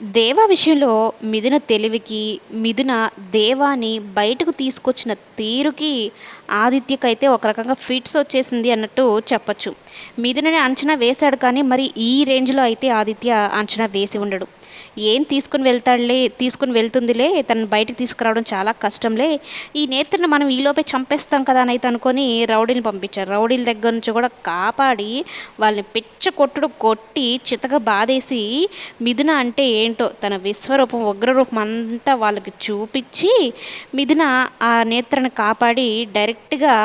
దేవ విషయంలో మిథున తెలివికి మిథున దేవాని బయటకు తీసుకొచ్చిన తీరుకి ఆదిత్యకైతే ఒక రకంగా ఫిట్స్ వచ్చేసింది అన్నట్టు చెప్పచ్చు. మిథునని అంచనా వేశాడు కానీ మరి ఈ రేంజ్లో అయితే ఆదిత్య అంచనా వేసి ఉండడు. ఏం తీసుకుని వెళ్తాడులే తీసుకుని వెళ్తుందిలే తను బయటికి తీసుకురావడం చాలా కష్టంలే. ఈ నేత్రను మనం ఈలోపే చంపేస్తాం కదా అని అయితే అనుకొని రౌడీని పంపించారు. రౌడీల దగ్గర నుంచి కూడా కాపాడి వాళ్ళని పిచ్చ కొట్టుడు కొట్టి చితక బాధేసి మిథున అంటే ఏంటో తన విశ్వరూపం ఉగ్రరూపం అంతా వాళ్ళకి చూపించి మిథున ఆ నేత్రను కాపాడి డైరెక్ట్గా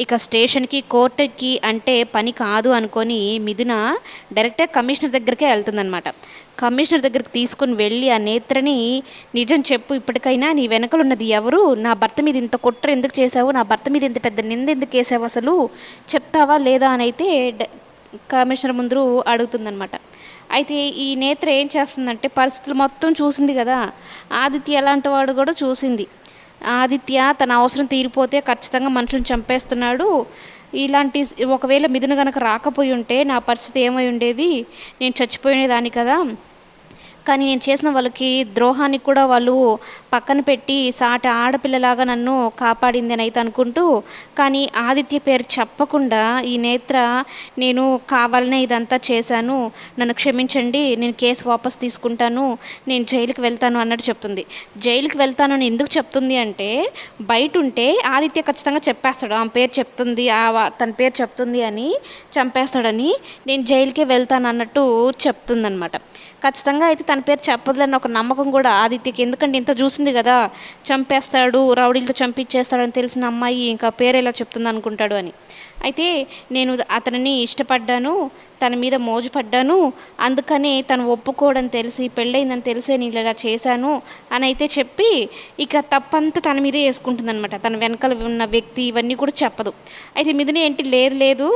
ఇక స్టేషన్కి కోర్టుకి అంటే పని కాదు అనుకొని మిథున డైరెక్ట్గా కమిషనర్ దగ్గరికే వెళ్తుందనమాట కమిషనర్ దగ్గరికి తీసుకుని వెళ్ళి ఆ నేత్రని నిజం చెప్పు ఇప్పటికైనా నీ వెనకలున్నది ఎవరు? నా భర్త మీద ఇంత కుట్ర ఎందుకు చేసావు నా భర్త మీద ఇంత పెద్ద నింద ఎందుకు వేసావు అసలు? చెప్తావా లేదా అని అయితే కమిషనర్ ముందు అడుగుతుందనమాట అయితే ఈ నేత్ర ఏం చేస్తుందంటే పరిస్థితులు మొత్తం చూసింది కదా. ఆదిత్య ఎలాంటి వాడు కూడా చూసింది. ఆదిత్య తన అవసరం తీరిపోతే ఖచ్చితంగా మనుషులను చంపేస్తున్నాడు. ఇలాంటి ఒకవేళ మిథున గనక రాకపోయి ఉంటే నా పరిస్థితి ఏమై ఉండేది? నేను చచ్చిపోయేదాన్ని కదా. కానీ నేను చేసిన వాళ్ళకి ద్రోహాన్ని కూడా వాళ్ళు పక్కన పెట్టి సాటి ఆడపిల్లలాగా నన్ను కాపాడింది అని అయితే అనుకుంటూ కానీ ఆదిత్య పేరు చెప్పకుండా ఈ నేత్ర నేను కావాలనే ఇదంతా చేశాను నన్ను క్షమించండి నేను కేసు వాపస్ తీసుకుంటాను నేను జైలుకి వెళ్తాను అన్నట్టు చెప్తుంది. జైలుకి వెళ్తాను అని ఎందుకు చెప్తుంది అంటే బయట ఉంటే ఆదిత్య ఖచ్చితంగా చెప్పేస్తాడు ఆమె పేరు చెప్తుంది ఆ తన పేరు చెప్తుంది అని చంపేస్తాడని నేను జైలుకే వెళ్తాను అన్నట్టు చెప్తుందనమాట ఖచ్చితంగా అయితే తన పేరు చెప్పదులని ఒక నమ్మకం కూడా ఆదిత్యకి. ఎందుకంటే ఇంత చూసింది కదా చంపేస్తాడు రౌడీలతో చంపించేస్తాడని తెలిసిన అమ్మాయి ఇంకా పేరు ఎలా చెప్తుంది అనుకుంటాడు అని. అయితే నేను అతనిని ఇష్టపడ్డాను తన మీద మోజు పడ్డాను అందుకనే తను ఒప్పుకోవడం తెలిసి పెళ్ళయిందని తెలిసే నేను ఇలా చేశాను అని అయితే చెప్పి ఇక తప్పంతా తన మీదే వేసుకుంటుందనమాట తన వెనకాల ఉన్న వ్యక్తి ఇవన్నీ కూడా చెప్పదు. అయితే మిథున ఏంటి? లేదు లేదు.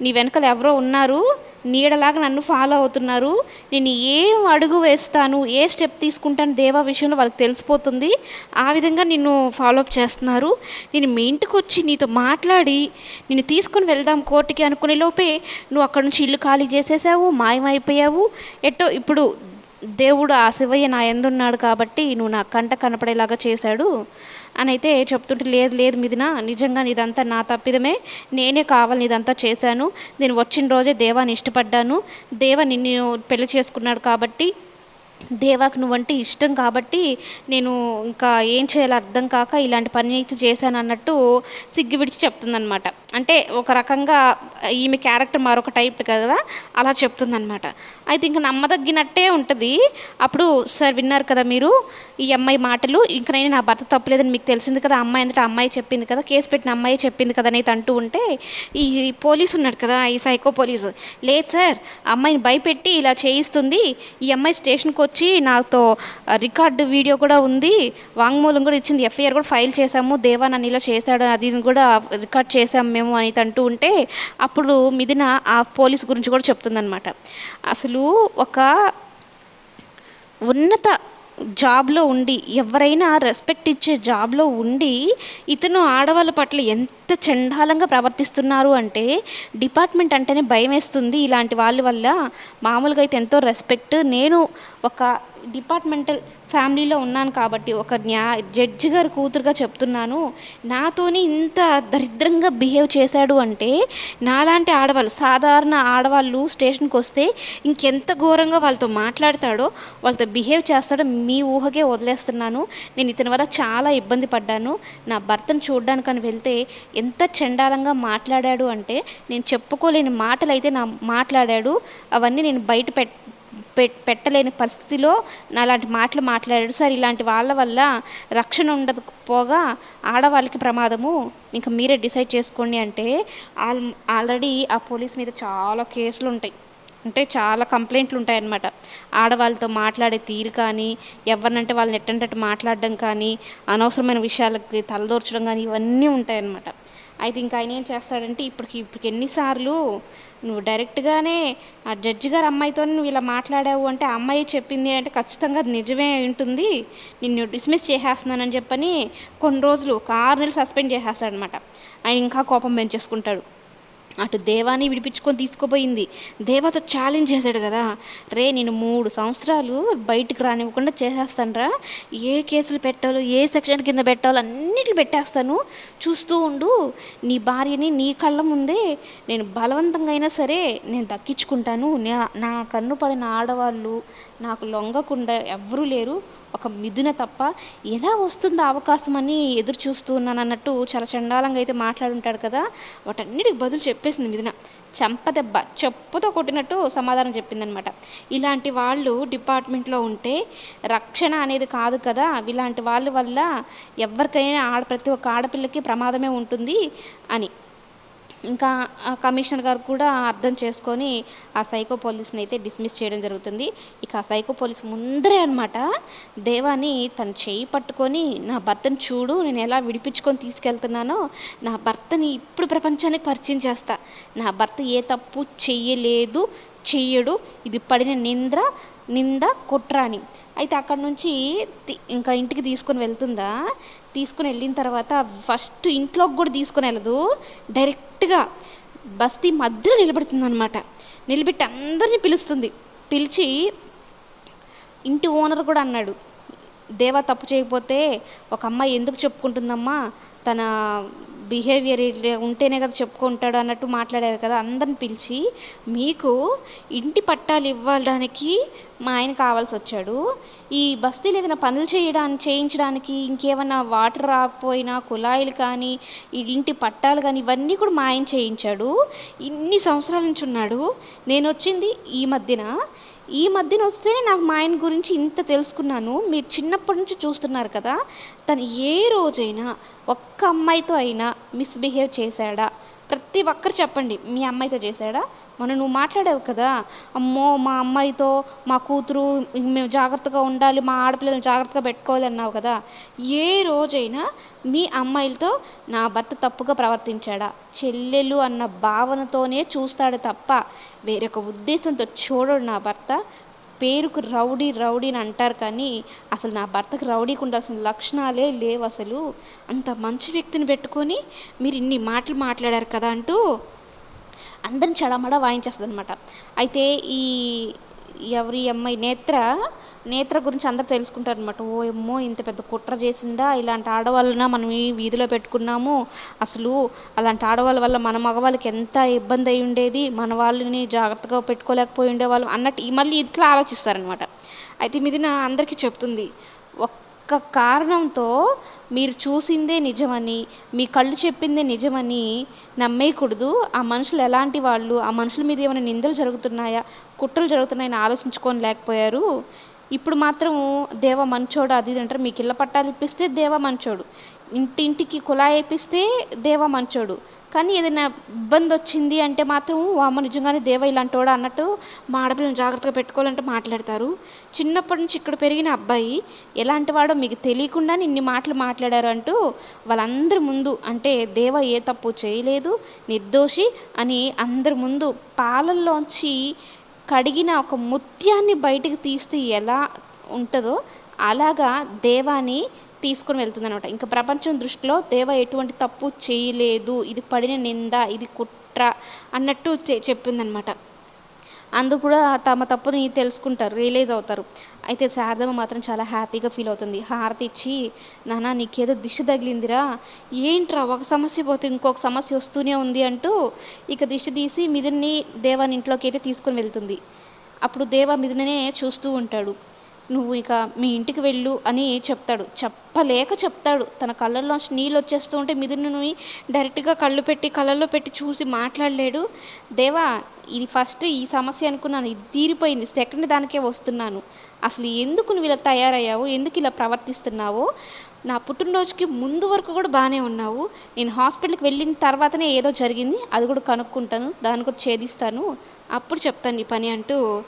నీ వెనకాల ఎవరో ఉన్నారు. నీడలాగా నన్ను ఫాలో అవుతున్నారు. నేను ఏం అడుగు వేస్తాను? ఏ స్టెప్ తీసుకుంటాను? దేవా విషయంలో వాళ్ళకి తెలిసిపోతుంది. ఆ విధంగా నిన్ను ఫాలోఅప్ చేస్తున్నారు. నేను మీ ఇంటికి వచ్చి నీతో మాట్లాడి నిన్ను తీసుకొని వెళ్దాం కోర్టుకి అనుకునే లోపే నువ్వు అక్కడ నుంచి ఇల్లు ఖాళీ చేసేసావు మాయమైపోయావు. ఎట్టో ఇప్పుడు దేవుడు ఆ శివయ్య నా ఎందున్నాడు కాబట్టి నువ్వు నా కంట కనపడేలాగా చేశాడు. అని అయితే చెప్తుంటే లేదు లేదు మీదిన నిజంగా నీదంతా నా తప్పిదమే. నేనే కావాలని ఇదంతా చేశాను. నేను వచ్చిన రోజే దేవాని ఇష్టపడ్డాను. దేవ నిన్ను పెళ్ళి చేసుకున్నాడు కాబట్టి దేవాకు నువ్వంటే ఇష్టం కాబట్టి నేను ఇంకా ఏం చేయాలో అర్థం కాక ఇలాంటి పని అయితే చేశాను అన్నట్టు సిగ్గు విడిచి చెప్తుందనమాట అంటే ఒక రకంగా ఈమె క్యారెక్టర్ మరొక టైప్ కదా అలా చెప్తుందనమాట అయితే ఇంకా నమ్మదగినట్టే ఉంటుంది. అప్పుడు సార్ విన్నారు కదా మీరు ఈ అమ్మాయి మాటలు? ఇంక నేను నా భర్త తప్పులేదని మీకు తెలిసింది కదా అమ్మాయి అంటే అమ్మాయి చెప్పింది కదా కేసు పెట్టిన అమ్మాయి చెప్పింది కదా అనేది అంటూ ఉంటే ఈ పోలీసు ఉన్నాడు కదా ఈ సైకో పోలీసు లేదు సార్ అమ్మాయిని భయపెట్టి ఇలా చేయిస్తుంది. ఈ అమ్మాయి స్టేషన్కి వచ్చి నాతో రికార్డు వీడియో కూడా ఉంది. వాంగ్మూలం కూడా ఇచ్చింది. ఎఫ్ఐఆర్ కూడా ఫైల్ చేశాము. దేవా నన్ను ఇలా చేశాడు అది కూడా రికార్డ్ చేశాము మేము అని అంటూ ఉంటే అప్పుడు మిదిన ఆ పోలీస్ గురించి కూడా చెప్తుందనమాట అసలు ఒక ఉన్నత జాబ్లో ఉండి ఎవరైనా రెస్పెక్ట్ ఇచ్చే జాబ్లో ఉండి ఇతను ఆడవాళ్ళ పట్ల ఎంత చండాలంగా ప్రవర్తిస్తున్నారు అంటే డిపార్ట్మెంట్ అంటేనే భయం వేస్తుంది ఇలాంటి వాళ్ళ వల్ల మామూలుగా అయితే ఎంతో రెస్పెక్ట్ నేను ఒక డిపార్ట్మెంటల్ ఫ్యామిలీలో ఉన్నాను కాబట్టి ఒక న్యా జడ్జి గారు కూతురుగా చెప్తున్నాను నాతోని ఇంత దరిద్రంగా బిహేవ్ చేశాడు అంటే నాలాంటి ఆడవాళ్ళు సాధారణ ఆడవాళ్ళు స్టేషన్కి వస్తే ఇంకెంత ఘోరంగా వాళ్ళతో మాట్లాడతాడో వాళ్ళతో బిహేవ్ చేస్తాడో మీ ఊహకే వదిలేస్తున్నాను. నేను ఇతని వల్ల చాలా ఇబ్బంది పడ్డాను. నా భర్తను చూడడానికని వెళ్తే ఎంత చండాలంగా మాట్లాడాడు అంటే నేను చెప్పుకోలేని మాటలు అయితే నా మాట్లాడాడు. అవన్నీ నేను బయట పెట్- పెట్టలేని పరిస్థితిలో నా అలాంటి మాటలు మాట్లాడాడు. సార్ ఇలాంటి వాళ్ళ వల్ల రక్షణ ఉండదు పోగా ఆడవాళ్ళకి ప్రమాదము. ఇంకా మీరే డిసైడ్ చేసుకోండి అంటే ఆల్ ఆల్రెడీ ఆ పోలీస్ మీద చాలా కేసులు ఉంటాయి. అంటే చాలా కంప్లైంట్లు ఉంటాయన్నమాట. ఆడవాళ్ళతో మాట్లాడే తీరు కానీ ఎవరినంటే వాళ్ళని ఎట్టంటట్టు మాట్లాడడం కానీ అనవసరమైన విషయాలకి తలదోర్చడం కానీ ఇవన్నీ ఉంటాయన్నమాట. అయితే ఇంకా ఆయన ఏం చేస్తాడంటే ఇప్పటికి ఇప్పటికి ఎన్నిసార్లు నువ్వు డైరెక్ట్గానే ఆ జడ్జి గారు అమ్మాయితో నువ్వు ఇలా మాట్లాడావు అంటే ఆ అమ్మాయి చెప్పింది అంటే ఖచ్చితంగా అది నిజమే ఉంటుంది. నిన్ను డిస్మిస్ చేసేస్తున్నానని చెప్పని కొన్ని రోజులు ఒక ఆరు నెలలు సస్పెండ్ చేసేస్తాడనమాట ఆయన ఇంకా కోపం పెంచేసుకుంటాడు. అటు దేవాని విడిపించుకొని తీసుకుపోయింది. దేవత ఛాలెంజ్ చేశాడు కదా. రే నేను మూడు సంవత్సరాలు బయటికి రానివ్వకుండా చేసేస్తానరా. ఏ కేసులు పెట్టాలో ఏ సెక్షన్ కింద పెట్టాలో అన్నిటిని పెట్టేస్తాను. చూస్తూ ఉండు. నీ భార్యని నీ కళ్ళ ముందే నేను బలవంతంగా అయినా సరే నేను దక్కించుకుంటాను. నా- నా కన్ను పడిన ఆడవాళ్ళు నాకు లొంగకుండా ఎవ్వరూ లేరు. ఒక మిథున తప్ప ఎలా వస్తుందో అవకాశం అని ఎదురు చూస్తూ ఉన్నాను అన్నట్టు చాలా చండాలంగా అయితే మాట్లాడుంటాడు కదా. వాటన్నిటికి బదులు చెప్పేసింది మిథున. చెంపదెబ్బ చెప్పుతో కొట్టినట్టు సమాధానం చెప్పిందనమాట. ఇలాంటి వాళ్ళు డిపార్ట్మెంట్లో ఉంటే రక్షణ అనేది కాదు కదా. ఇలాంటి వాళ్ళ వల్ల ఎవరికైనా ఆడ ప్రతి ఒక్క ఆడపిల్లకి ప్రమాదమే ఉంటుంది అని. ఇంకా ఆ కమిషనర్ గారు కూడా అర్థం చేసుకొని ఆ సైకో పోలీస్ని అయితే డిస్మిస్ చేయడం జరుగుతుంది. ఇక ఆ సైకో పోలీస్ ముందరే అనమాట దేవాని తన చేయి పట్టుకొని నా భర్తను చూడు నేను ఎలా విడిపించుకొని తీసుకెళ్తున్నానో నా భర్తని ఇప్పుడు ప్రపంచానికి పరిచయం చేస్తా. నా భర్త ఏ తప్పు చెయ్యలేదు చెయ్యడు ఇది పడిన నింద్ర నింద కుట్రాని. అయితే అక్కడ నుంచి ఇంకా ఇంటికి తీసుకొని వెళ్తుందా? తీసుకుని వెళ్ళిన తర్వాత ఫస్ట్ ఇంట్లోకి కూడా తీసుకొని వెళ్ళదు డైరెక్ట్ కరెక్ట్గా బస్తీ మధ్యలో నిలబడుతుంది అనమాట నిలబెట్టి అందరినీ పిలుస్తుంది. పిలిచి ఇంటి ఓనర్ కూడా అన్నాడు దేవా తప్పు చేయకపోతే ఒక అమ్మాయి ఎందుకు చెప్పుకుంటుందమ్మా? తన బిహేవియర్ ఇట్లా ఉంటేనే కదా చెప్పుకుంటాడు అన్నట్టు మాట్లాడారు కదా అందరిని పిలిచి మీకు ఇంటి పట్టాలు ఇవ్వడానికి మా ఆయన కావాల్సి వచ్చాడు. ఈ బస్తీలో ఏదైనా పనులు చేయడానికి చేయించడానికి ఇంకేమైనా వాటర్ రాకపోయినా కుళాయిలు కానీ ఈ ఇంటి పట్టాలు కానీ ఇవన్నీ కూడా మా ఆయన చేయించాడు. ఇన్ని సంవత్సరాల నుంచి ఉన్నాడు. నేను వచ్చింది ఈ మధ్యన ఈ మధ్యన వస్తేనే నాకు మా ఆయన గురించి ఇంత తెలుసుకున్నాను. మీరు చిన్నప్పటి నుంచి చూస్తున్నారు కదా తను ఏ రోజైనా ఒక్క అమ్మాయితో అయినా మిస్బిహేవ్ చేశాడా? ప్రతి ఒక్కరు చెప్పండి మీ అమ్మాయితో చేశాడా? మొన్న నువ్వు మాట్లాడావు కదా అమ్మో మా అమ్మాయితో మా కూతురు మేము జాగ్రత్తగా ఉండాలి మా ఆడపిల్లల్ని జాగ్రత్తగా పెట్టుకోవాలి అన్నావు కదా ఏ రోజైనా మీ అమ్మాయిలతో నా భర్త తప్పుగా ప్రవర్తించాడా? చెల్లెలు అన్న భావనతోనే చూస్తాడు తప్ప వేరొక ఉద్దేశంతో చూడడు నా భర్త. పేరుకు రౌడీ రౌడీ అని అంటారు కానీ అసలు నా భర్తకు రౌడీకి ఉండాల్సిన లక్షణాలే లేవు అసలు. అంత మంచి వ్యక్తిని పెట్టుకొని మీరు ఇన్ని మాటలు మాట్లాడారు కదా అంటూ అందరిని చడమడ వాయించేస్తుంది అనమాట అయితే ఈ ఎవరి అమ్మాయి నేత్ర నేత్ర గురించి అందరు తెలుసుకుంటారు అనమాట ఓ ఏమో ఇంత పెద్ద కుట్ర చేసిందా? ఇలాంటి ఆడవాళ్ళన మనం ఈ వీధిలో పెట్టుకున్నాము. అసలు అలాంటి ఆడవాళ్ళ వల్ల మన మగవాళ్ళకి ఎంత ఇబ్బంది అయి ఉండేది? మన వాళ్ళని జాగ్రత్తగా పెట్టుకోలేకపోయి ఉండేవాళ్ళం అన్నట్టు ఈ మళ్ళీ ఇట్లా ఆలోచిస్తారనమాట అయితే మిథున అందరికీ చెప్తుంది. ఒక్క కారణంతో మీరు చూసిందే నిజమని మీ కళ్ళు చెప్పిందే నిజమని నమ్మేయకూడదు. ఆ మనుషులు ఎలాంటి వాళ్ళు? ఆ మనుషుల మీద ఏమైనా నిందలు జరుగుతున్నాయా? కుట్రలు జరుగుతున్నాయని ఆలోచించుకొని లేకపోయారు. ఇప్పుడు మాత్రం దేవ మంచోడు అది ఇది అంటారు. మీకు ఇళ్ళ పట్టాలు ఇప్పిస్తే దేవ మంచోడు. ఇంటింటికి కుళాయి వేపిస్తే దేవ మంచోడు. కానీ ఏదైనా ఇబ్బంది వచ్చింది అంటే మాత్రం వామ నిజంగానే దేవ ఇలాంటోడా అన్నట్టు మా ఆడపిల్లని జాగ్రత్తగా పెట్టుకోవాలంటే మాట్లాడతారు. చిన్నప్పటి నుంచి ఇక్కడ పెరిగిన అబ్బాయి ఎలాంటి వాడో మీకు తెలియకుండానే ఇన్ని మాటలు మాట్లాడారు అంటూ వాళ్ళందరి ముందు అంటే దేవ ఏ తప్పు చేయలేదు నిర్దోషి అని అందరి ముందు పాలల్లోంచి కడిగిన ఒక ముత్యాన్ని బయటకు తీస్తే ఎలా ఉంటుందో అలాగా దేవాని తీసుకుని వెళ్తుందనమాట ఇంకా ప్రపంచం దృష్టిలో దేవ ఎటువంటి తప్పు చేయలేదు ఇది పడిన నింద ఇది కుట్ర అన్నట్టు చె- చెప్పిందనమాట అందు కూడా తమ తప్పుని తెలుసుకుంటారు రియలైజ్ అవుతారు. అయితే శారదమ్మ మాత్రం చాలా హ్యాపీగా ఫీల్ అవుతుంది. హారతి ఇచ్చి నానా నీకేదో దిష్టి తగిలిందిరా. ఏంట్రా ఒక సమస్య పోతే ఇంకొక సమస్య వస్తూనే ఉంది అంటూ ఇక దిష్టి తీసి మిథున్ని దేవాని ఇంట్లోకి అయితే తీసుకొని వెళ్తుంది. అప్పుడు దేవ మిథుననే చూస్తూ ఉంటాడు. నువ్వు ఇక మీ ఇంటికి వెళ్ళు అని చెప్తాడు. చెప్పలేక చెప్తాడు. తన కళ్ళల్లో నీళ్ళు వచ్చేస్తూ ఉంటే మిథునుని డైరెక్ట్గా కళ్ళు పెట్టి కళ్ళల్లో పెట్టి చూసి మాట్లాడలేడు. దేవా ఇది ఫస్ట్ ఈ సమస్య అనుకున్నాను. ఇది తీరిపోయింది. సెకండ్ దానికే వస్తున్నాను. అసలు ఎందుకు నువ్వు ఇలా తయారయ్యావు? ఎందుకు ఇలా ప్రవర్తిస్తున్నావో? నా పుట్టినరోజుకి ముందు వరకు కూడా బాగానే ఉన్నావు. నేను హాస్పిటల్కి వెళ్ళిన తర్వాతనే ఏదో జరిగింది. అది కూడా కనుక్కుంటాను. దాన్ని కూడా ఛేదిస్తాను. అప్పుడు చెప్తాను నీ పని అంటూ